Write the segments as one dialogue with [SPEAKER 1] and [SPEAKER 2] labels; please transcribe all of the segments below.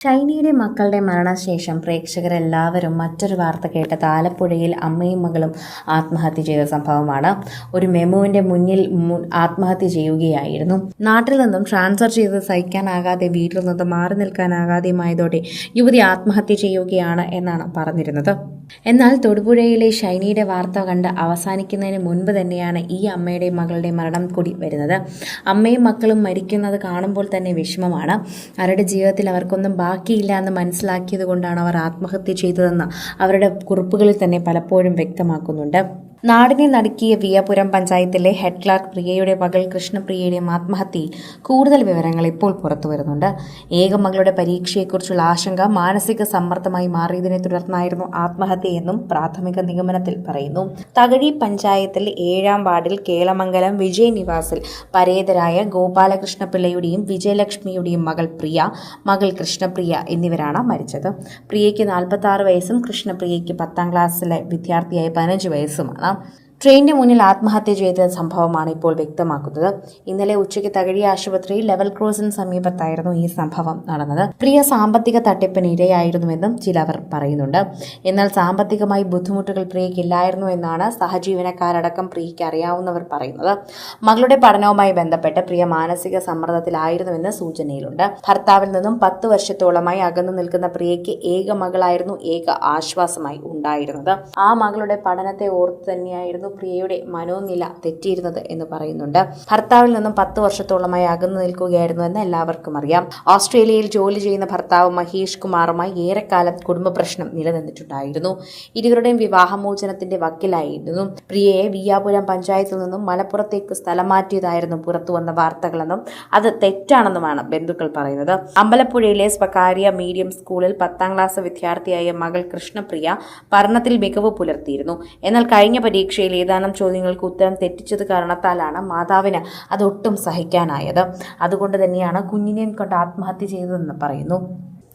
[SPEAKER 1] ഷൈനിയുടെ മക്കളുടെ മരണശേഷം പ്രേക്ഷകരെല്ലാവരും മറ്റൊരു വാർത്ത കേട്ട ആലപ്പുഴയിൽ അമ്മയും മകളും ആത്മഹത്യ ചെയ്ത സംഭവമാണ്. ഒരു മെമുവിന്റെ മുന്നിൽ ആത്മഹത്യ ചെയ്യുകയായിരുന്നു. നാട്ടിൽ നിന്നും ട്രാൻസ്ഫർ ചെയ്ത് സഹിക്കാനാകാതെ വീട്ടിൽ നിന്നും മാറി നിൽക്കാനാകാതെയുമായതോടെ യുവതി ആത്മഹത്യ ചെയ്യുകയാണ് എന്നാണ് പറഞ്ഞിരുന്നത്. എന്നാൽ തൊടുപുഴയിലെ ഷൈനിയുടെ വാർത്ത കണ്ട് അവസാനിക്കുന്നതിന് മുൻപ് തന്നെയാണ് ഈ അമ്മയുടെ മകളുടെ മരണം കൂടി വരുന്നത്. അമ്മയും മക്കളും മരിക്കുന്നത് കാണുമ്പോൾ തന്നെ വിഷമമാണ്. അവരുടെ ജീവിതത്തിൽ അവർക്കൊന്നും ബാക്കിയില്ല എന്ന് മനസ്സിലാക്കിയത് കൊണ്ടാണ് അവർ ആത്മഹത്യ ചെയ്തതെന്ന് അവരുടെ കുറിപ്പുകളിൽ തന്നെ പലപ്പോഴും വ്യക്തമാക്കുന്നുണ്ട്. നാടിനെ നടുക്കിയ വിയപുരം പഞ്ചായത്തിലെ ഹെഡ് ക്ലാർക്ക് പ്രിയയുടെ മകൾ കൃഷ്ണപ്രിയയുടെ ആത്മഹത്യയിൽ കൂടുതൽ വിവരങ്ങൾ ഇപ്പോൾ പുറത്തു വരുന്നുണ്ട്. ഏകമകളുടെ പരീക്ഷയെക്കുറിച്ചുള്ള ആശങ്ക മാനസിക സമ്മർദ്ദമായി മാറിയതിനെ തുടർന്നായിരുന്നു ആത്മഹത്യയെന്നും പ്രാഥമിക നിഗമനത്തിൽ പറയുന്നു. തകഴി പഞ്ചായത്തിൽ ഏഴാം വാർഡിൽ കേളമംഗലം വിജയ് നിവാസിൽ പരേതരായ ഗോപാലകൃഷ്ണപിള്ളയുടെയും വിജയലക്ഷ്മിയുടെയും മകൾ പ്രിയ മകൾ കൃഷ്ണപ്രിയ എന്നിവരാണ് മരിച്ചത്. പ്രിയയ്ക്ക് നാൽപ്പത്തി വയസ്സും കൃഷ്ണപ്രിയയ്ക്ക് പത്താം ക്ലാസ്സിലെ വിദ്യാർത്ഥിയായ പതിനഞ്ച് വയസ്സുമാണ്. 있습니다. ട്രെയിനിന് മുന്നിൽ ആത്മഹത്യ ചെയ്ത സംഭവമാണ് ഇപ്പോൾ വ്യക്തമാക്കുന്നത്. ഇന്നലെ ഉച്ചയ്ക്ക് തകഴി ആശുപത്രിയിൽ ലെവൽ ക്രോസിന് സമീപത്തായിരുന്നു ഈ സംഭവം നടന്നത്. പ്രിയ സാമ്പത്തിക തട്ടിപ്പിന് ഇരയായിരുന്നുവെന്നും ചിലവർ പറയുന്നുണ്ട്. എന്നാൽ സാമ്പത്തികമായി ബുദ്ധിമുട്ടുകൾ പ്രിയയ്ക്കില്ലായിരുന്നു എന്നാണ് സഹജീവനക്കാരടക്കം പ്രിയയ്ക്ക് അറിയാവുന്നവർ പറയുന്നത്. മകളുടെ പഠനവുമായി ബന്ധപ്പെട്ട് പ്രിയ മാനസിക സമ്മർദ്ദത്തിലായിരുന്നുവെന്ന് സൂചനയിലുണ്ട്. ഭർത്താവിൽ നിന്നും പത്ത് വർഷത്തോളമായി അകന്നു നിൽക്കുന്ന പ്രിയയ്ക്ക് ഏക മകളായിരുന്നു ഏക ആശ്വാസമായി ഉണ്ടായിരുന്നത്. ആ മകളുടെ പഠനത്തെ ഓർത്ത് തന്നെയായിരുന്നു പ്രിയയുടെ മനോനില തെറ്റിയിരുന്നത് എന്ന് പറയുന്നുണ്ട്. ഭർത്താവിൽ നിന്നും പത്ത് വർഷത്തോളമായി അകന്നു നിൽക്കുകയായിരുന്നു എന്ന് എല്ലാവർക്കും അറിയാം. ഓസ്ട്രേലിയയിൽ ജോലി ചെയ്യുന്ന ഭർത്താവ് മഹേഷ് കുമാറുമായി ഏറെക്കാലം കുടുംബ പ്രശ്നം നിലനിന്നിട്ടുണ്ടായിരുന്നു. ഇരുവരുടെയും വിവാഹമോചനത്തിന്റെ വക്കിലായിരുന്നു. പ്രിയയെ വിയാപുരം പഞ്ചായത്തിൽ നിന്നും മലപ്പുറത്തേക്ക് സ്ഥലം മാറ്റിയതായിരുന്നു പുറത്തുവന്ന വാർത്തകളെന്നും അത് തെറ്റാണെന്നുമാണ് ബന്ധുക്കൾ പറയുന്നത്. അമ്പലപ്പുഴയിലെ സ്വകാര്യ മീഡിയം സ്കൂളിൽ പത്താം ക്ലാസ് വിദ്യാർത്ഥിയായ മകൾ കൃഷ്ണപ്രിയ പഠനത്തിൽ മികവ് പുലർത്തിയിരുന്നു. എന്നാൽ കഴിഞ്ഞ പരീക്ഷയിൽ ഏതാനും ചോദ്യങ്ങൾക്ക് ഉത്തരം തെറ്റിച്ചത് കാരണത്താലാണ് മാതാവിന് അതൊട്ടും സഹിക്കാനായത്. അതുകൊണ്ട് തന്നെയാണ് കുഞ്ഞിനെയും കൊണ്ട് ആത്മഹത്യ ചെയ്തതെന്ന് പറയുന്നു.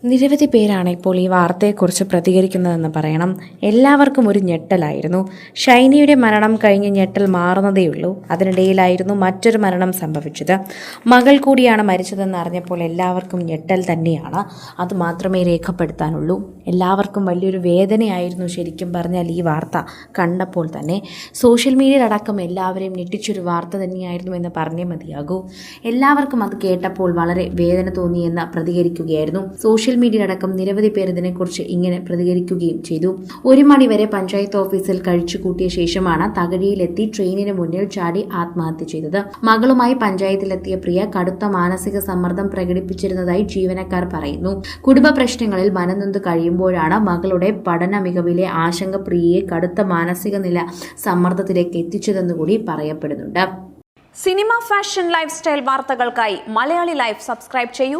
[SPEAKER 1] നിരവധി പേരാണ് ഇപ്പോൾ ഈ വാർത്തയെക്കുറിച്ച് പ്രതികരിക്കുന്നതെന്ന് പറയണം. എല്ലാവർക്കും ഒരു ഞെട്ടലായിരുന്നു. ഷൈനിയുടെ മരണം കഴിഞ്ഞ് ഞെട്ടൽ മാറുന്നതേയുള്ളൂ. അതിനിടയിലായിരുന്നു മറ്റൊരു മരണം സംഭവിച്ചത്. മകൾ കൂടിയാണ് മരിച്ചതെന്ന് അറിഞ്ഞപ്പോൾ എല്ലാവർക്കും ഞെട്ടൽ തന്നെയാണ്. അത് മാത്രമേ രേഖപ്പെടുത്താനുള്ളൂ. എല്ലാവർക്കും വലിയൊരു വേദനയായിരുന്നു ശരിക്കും പറഞ്ഞാൽ ഈ വാർത്ത കണ്ടപ്പോൾ തന്നെ. സോഷ്യൽ മീഡിയയിലടക്കം എല്ലാവരെയും ഞെട്ടിച്ചൊരു വാർത്ത തന്നെയായിരുന്നു എന്ന് പറഞ്ഞേ മതിയാകൂ. എല്ലാവർക്കും അത് കേട്ടപ്പോൾ വളരെ വേദന തോന്നിയെന്ന് പ്രതികരിക്കുകയായിരുന്നു. സോഷ്യൽ മീഡിയയിലടക്കം നിരവധി പേർ ഇതിനെക്കുറിച്ച് ഇങ്ങനെ പ്രതികരിക്കുകയും ചെയ്തു. ഒരു മണിവരെ പഞ്ചായത്ത് ഓഫീസിൽ കഴിച്ചു കൂട്ടിയ ശേഷമാണ് തകഴിയിലെത്തി ട്രെയിനിന് മുന്നിൽ ചാടി ആത്മഹത്യ ചെയ്തത്. മകളുമായി പഞ്ചായത്തിലെത്തിയ പ്രിയ കടുത്ത മാനസിക സമ്മർദ്ദം പ്രകടിപ്പിച്ചിരുന്നതായി ജീവനക്കാർ പറയുന്നു. കുടുംബ പ്രശ്നങ്ങളിൽ മനനൊന്ത് കഴിയുമ്പോഴാണ് മകളുടെ പഠന മികവിലെ ആശങ്ക പ്രിയയെ കടുത്ത മാനസിക നില സമ്മർദ്ദത്തിലേക്ക് എത്തിച്ചതെന്നുകൂടി പറയപ്പെടുന്നുണ്ട്.
[SPEAKER 2] സിനിമ ഫാഷൻ ലൈഫ് സ്റ്റൈൽ വാർത്തകൾക്കായി മലയാളി ലൈഫ് സബ്സ്ക്രൈബ് ചെയ്യൂ.